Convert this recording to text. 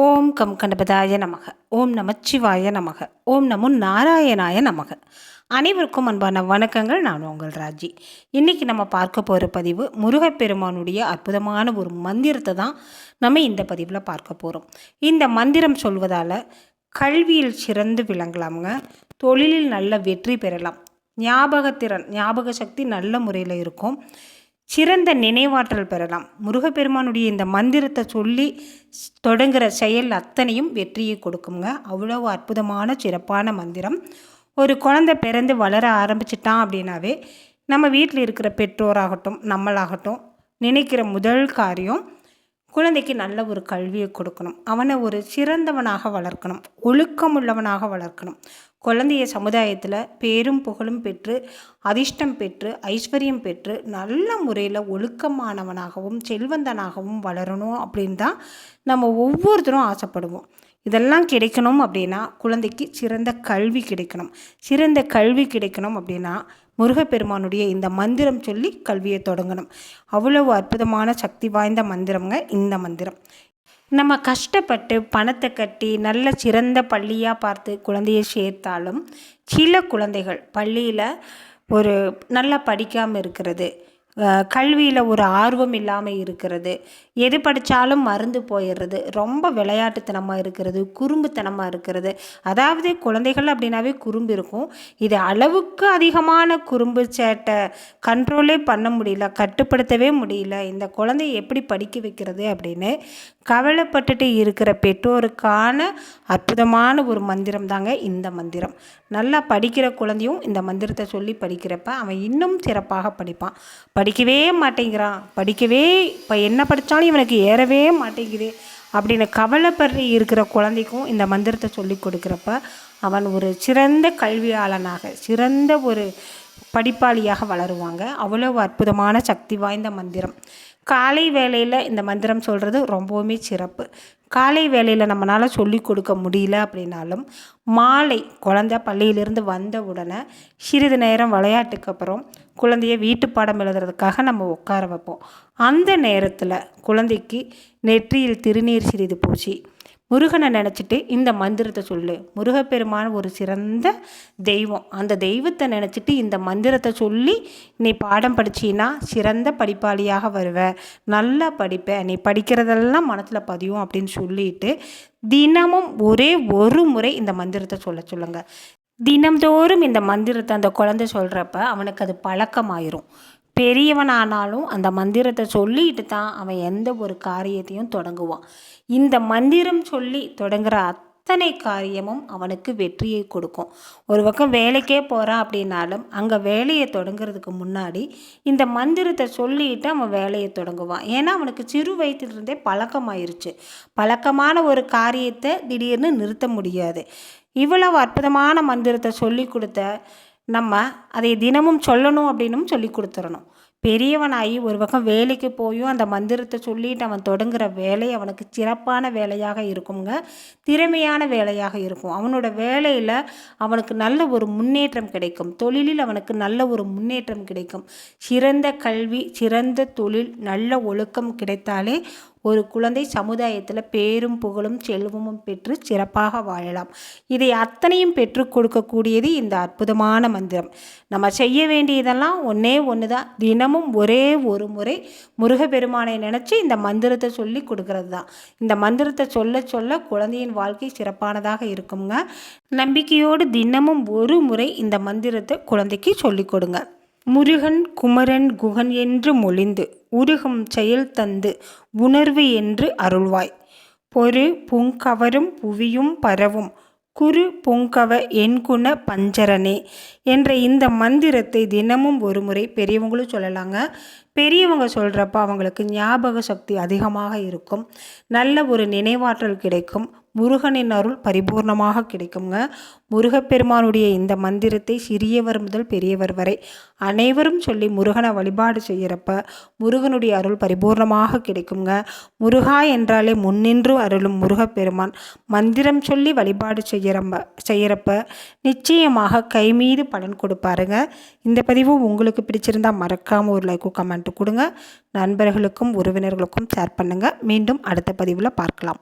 ஓம் come கணபதாய நமக. ஓம் நமச்சிவாய நமக. ஓம் நமு நாராயணாய நமக. அனைவருக்கும் அன்பான வணக்கங்கள். நான் உங்கள் ராஜி. இன்றைக்கி நம்ம பார்க்க போகிற பதிவு முருகப்பெருமானுடைய அற்புதமான ஒரு மந்திரத்தை தான் நம்ம இந்த பதிவில் பார்க்க போகிறோம் இந்த மந்திரம் சொல்வதால் கல்வியில் சிறந்து விளங்கலாமுங்க. தொழிலில் நல்ல வெற்றி பெறலாம். ஞாபகத்திறன் ஞாபக சக்தி நல்ல முறையில் இருக்கும். சிறந்த நினைவாற்றல் பெறலாம். முருகப்பெருமானுடைய இந்த மந்திரத்தை சொல்லி தொடங்குகிற செயல் அத்தனையும் வெற்றியை கொடுக்குங்க. அவ்வளோ அற்புதமான சிறப்பான மந்திரம். ஒரு குழந்தை பிறந்து வளர ஆரம்பிச்சிட்டான் அப்படின்னாவே நம்ம வீட்டில் இருக்கிற பெற்றோராகட்டும் நம்மளாகட்டும் நினைக்கிற முதல் காரியம் குழந்தைக்கு நல்ல ஒரு கல்வியை கொடுக்கணும். அவனை ஒரு சிறந்தவனாக வளர்க்கணும். ஒழுக்கம் உள்ளவனாக வளர்க்கணும். குழந்தைய சமுதாயத்தில் பேரும் புகழும் பெற்று அதிர்ஷ்டம் பெற்று ஐஸ்வர்யம் பெற்று நல்ல முறையில் ஒழுக்கமானவனாகவும் செல்வந்தனாகவும் வளரணும் அப்படின்னு தான் நம்ம ஒவ்வொருத்தரும் ஆசைப்படுவோம். இதெல்லாம் கிடைக்கணும் அப்படின்னா குழந்தைக்கு சிறந்த கல்வி கிடைக்கணும். சிறந்த கல்வி கிடைக்கணும் அப்படின்னா முருகப்பெருமானுடைய இந்த மந்திரம் சொல்லி கல்வியை தொடங்கணும். அவ்வளவு அற்புதமான சக்தி வாய்ந்த மந்திரம்ங்க இந்த மந்திரம். நம்ம கஷ்டப்பட்டு பணத்தை கட்டி நல்ல சிறந்த பள்ளியாக பார்த்து குழந்தைய சேர்த்தாலும் சில குழந்தைகள் பள்ளியில் ஒரு நல்லா படிக்காமல் இருக்கிறது. கல்வியில் ஒரு ஆர்வம் இல்லாமல் இருக்கிறது. எது படித்தாலும் மறந்து போயிடுறது. ரொம்ப விளையாட்டுத்தனமாக இருக்கிறது குறும்புத்தனமாக இருக்கிறது. அதாவது குழந்தைகள் அப்படின்னாவே குறும்பு இருக்கும். இது அளவுக்கு அதிகமான குறும்பு சேட்டை கண்ட்ரோலே பண்ண முடியல கட்டுப்படுத்தவே முடியல. இந்த குழந்தைய எப்படி படிக்க வைக்கிறது அப்படின்னு கவலைப்பட்டுட்டு இருக்கிற பெற்றோருக்கான அற்புதமான ஒரு மந்திரம் தாங்க இந்த மந்திரம். நல்லா படிக்கிற குழந்தையும் இந்த மந்திரத்தை சொல்லி படிக்கிறப்ப அவன் இன்னும் சிறப்பாக படிப்பான். படிக்கவே மாட்டேங்கிறான். படிக்கவே இப்போ என்ன படித்தாலும் இவனுக்கு ஏறவே மாட்டேங்குது. அப்படின்னு கவலைப்படுற இருக்கிற குழந்தைக்கும் இந்த மந்திரத்தை சொல்லி கொடுக்குறப்ப அவன் ஒரு சிறந்த கல்வியாளனாக சிறந்த ஒரு படிப்பாளியாக வளருவாங்க. அவ்வளோ அற்புதமான சக்தி வாய்ந்த மந்திரம். காலை வேலையில் இந்த மந்திரம் சொல்கிறது ரொம்பவுமே சிறப்பு. காலை வேலையில் நம்மளால் சொல்லி கொடுக்க முடியல அப்படின்னாலும் மாலை குழந்த பள்ளியிலிருந்து வந்த உடனே சிறிது நேரம் விளையாட்டுக்கு அப்புறம் குழந்தைய வீட்டு பாடம் எழுதுறதுக்காக நம்ம உட்கார வைப்போம். அந்த நேரத்தில் குழந்தைக்கு நெற்றியில் திருநீர் சிறிது பூச்சி முருகனை நினச்சிட்டு இந்த மந்திரத்தை சொல்லு. முருகப்பெருமான் ஒரு சிறந்த தெய்வம். அந்த தெய்வத்தை நினச்சிட்டு இந்த மந்திரத்தை சொல்லி நீ பாடம் படிச்சின்னா சிறந்த படிப்பாளியாக வருவ. நல்லா படிப்ப. நீ படிக்கிறதெல்லாம் மனசில் பதியும் அப்படின்னு சொல்லிட்டு தினமும் ஒரே ஒரு முறை இந்த மந்திரத்தை சொல்ல சொல்லுங்கள் தினம்தோறும் இந்த மந்திரத்தை அந்த குழந்தை சொல்கிறப்ப அவனுக்கு அது பழக்கமாயிரும். பெரியவனானாலும் அந்த மந்திரத்தை சொல்லிட்டு தான் அவன் எந்த ஒரு காரியத்தையும் தொடங்குவான். இந்த மந்திரம் சொல்லி தொடங்குற அத்தனை காரியமும் அவனுக்கு வெற்றியை கொடுக்கும். ஒரு பக்கம் வேலைக்கே போகிறான் அப்படின்னாலும் அங்கே வேலையை தொடங்குறதுக்கு முன்னாடி இந்த மந்திரத்தை சொல்லிட்டு அவன் வேலையை தொடங்குவான். ஏன்னா அவனுக்கு சிறு வயதிலிருந்தே பழக்கமாயிருச்சு. பழக்கமான ஒரு காரியத்தை திடீர்னு நிறுத்த முடியாது. இவ்வளவு அற்புதமான மந்திரத்தை சொல்லி கொடுத்த நம்ம அதை தினமும் சொல்லணும் அப்படின்னும் சொல்லி கொடுத்துடணும் பெரியவனாகி ஒரு பக்கம் வேலைக்கு போயும் அந்த மந்திரத்தை சொல்லிட்டு அவன் தொடங்குற வேலை அவனுக்கு சிறப்பான வேலையாக இருக்குங்க. திறமையான வேலையாக இருக்கும். அவனோட வேலையில் அவனுக்கு நல்ல ஒரு முன்னேற்றம் கிடைக்கும். தொழிலில் அவனுக்கு நல்ல ஒரு முன்னேற்றம் கிடைக்கும். சிறந்த கல்வி சிறந்த தொழில் நல்ல ஒழுக்கம் கிடைத்தாலே ஒரு குழந்தை சமுதாயத்தில் பேரும் புகழும் செல்வமும் பெற்று சிறப்பாக வாழலாம். இதை அத்தனையும் பெற்று கொடுக்கக்கூடியது இந்த அற்புதமான மந்திரம். நம்ம செய்ய வேண்டியதெல்லாம் ஒன்றே ஒன்று தான் தினமும் ஒரே ஒரு முறை முருகப்பெருமானை நினச்சி இந்த மந்திரத்தை சொல்லி கொடுக்கறது தான் இந்த மந்திரத்தை சொல்ல சொல்ல குழந்தையின் வாழ்க்கை சிறப்பானதாக இருக்குங்க நம்பிக்கையோடு தினமும் ஒரு முறை இந்த மந்திரத்தை குழந்தைக்கு சொல்லிக் கொடுங்க. முருகன் குமரன் குகன் என்று மொழிந்து உருகும் செயல் தந்து உணர்வு என்று அருள்வாய். பொறு புங்கவரும் புவியும் பரவும் குரு பொங்கவ என்குண பஞ்சரனே என்ற இந்த மந்திரத்தை தினமும் ஒரு முறை பெரியவங்களும் சொல்லலாங்க. பெரியவங்க சொல்கிறப்ப அவங்களுக்கு ஞாபக சக்தி அதிகமாக இருக்கும். நல்ல ஒரு நினைவாற்றல் கிடைக்கும். முருகனின் அருள் பரிபூர்ணமாக கிடைக்குங்க. முருகப்பெருமானுடைய இந்த மந்திரத்தை சிறியவர் முதல் பெரியவர் வரை அனைவரும் சொல்லி முருகனை வழிபாடு செய்கிறப்ப முருகனுடைய அருள் பரிபூர்ணமாக கிடைக்குங்க. முருகா என்றாலே முன்னின்று அருளும் முருகப்பெருமான். மந்திரம் சொல்லி வழிபாடு செய்கிறப்ப செய்கிறப்ப நிச்சயமாக கைமீது பலன் கொடுப்பாருங்க. இந்த பதிவு உங்களுக்கு பிடிச்சிருந்தால் மறக்காமல் ஒரு லைக்கும் கமெண்ட்டு கொடுங்க. நண்பர்களுக்கும் உறவினர்களுக்கும் ஷேர் பண்ணுங்கள் மீண்டும் அடுத்த பதிவில் பார்க்கலாம்.